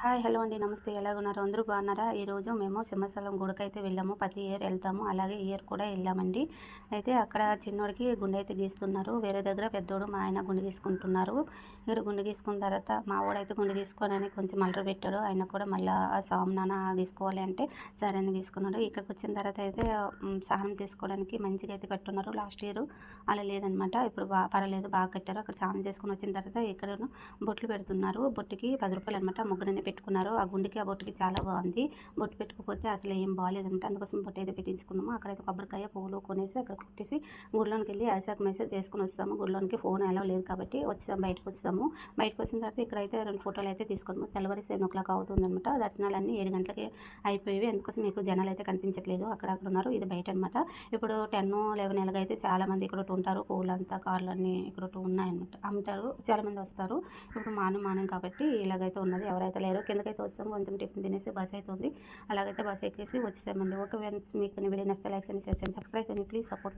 Hi hello అండి. నమస్తే. ఎలాగున్నారు? అందరూ బాగున్నారా? ఈరోజు మేము సింహాచలం గుడికి అయితే వెళ్ళాము. ప్రతి ఇయర్ వెళ్తాము. అలాగే ఇయర్ కూడా వెళ్ళామండి. అయితే అక్కడ చిన్నోడికి గుండె అయితే గీస్తున్నారు వేరే దగ్గర పెద్దోడు మా ఆయన గుండె గీసుకుంటున్నారు ఇక్కడ గుండె గీసుకున్న తర్వాత మా వాడైతే గుండె గీసుకోవాలని కొంచెం అల్లరి పెట్టాడు. ఆయన కూడా మళ్ళీ సామ్ నాన్న గీసుకోవాలి అంటే సరే అని గీసుకున్నాడు ఇక్కడికి వచ్చిన తర్వాత అయితే స్నానం చేసుకోవడానికి మంచిగా అయితే కట్టున్నారు. లాస్ట్ ఇయర్ అలా లేదనమాట. ఇప్పుడు బా పర్వాలేదు బాగా కట్టారు. అక్కడ స్నానం చేసుకుని వచ్చిన తర్వాత ఇక్కడ బొట్లు పెడుతున్నారు. బొట్టుకి పది రూపాయలు అనమాట ముగ్గురిని పెట్టుకున్నారు ఆ గుండెకి ఆ బొట్టుకి చాలా బాగుంది. బొట్టు పెట్టుకోకపోతే అసలు ఏం బాగాలేదంట అందుకోసం బొట్టు అయితే పెట్టించుకున్నాము. అక్కడైతే కొబ్బరికాయ పువ్వులు కొనేసి అక్కడ కొట్టేసి గుడిలోనికి వెళ్ళి ఐసాక్ మెసేజ్ చేసుకుని వస్తాము. గుడిలోనికి ఫోన్ ఎలా లేదు కాబట్టి వచ్చాము బయటకు వచ్చాము బయటకు వచ్చిన తర్వాత ఇక్కడైతే రెండు ఫోటోలు అయితే తీసుకున్నాము. తెల్లవారి సెవెన్ ఓ క్లాక్ అవుతుందన్నమాట. దర్శనాలన్నీ ఏడు గంటలకి అయిపోయి అందుకోసం మీకు జనాలు అయితే కనిపించట్లేదు. అక్కడ అక్కడ ఉన్నారు. ఇది బయట అనమాట ఇప్పుడు టెన్ లెవెన్ ఎలాగైతే చాలా మంది ఇక్కడ ఉంటారు. పూలంతా కార్లన్నీ ఇక్కడ ఉన్నాయన్నమాట. అమ్ముతారు. చాలా మంది వస్తారు. ఇప్పుడు మానం మానం కాబట్టి ఇలాగైతే ఉన్నది. ఎవరైతే లేరు కిందకైతే వస్తాం కొంచెం టిఫిన్ తినేసి బస్ అవుతుంది అలాగైతే బస్ ఎక్కేసి వచ్చేసామండి. ఓకే ఫ్రెండ్స్ మీకు వీడియో నచ్చితే లైక్స్ అని షేర్ సబ్స్క్రైబ్ చేయండి ప్లీజ్ సపోర్ట్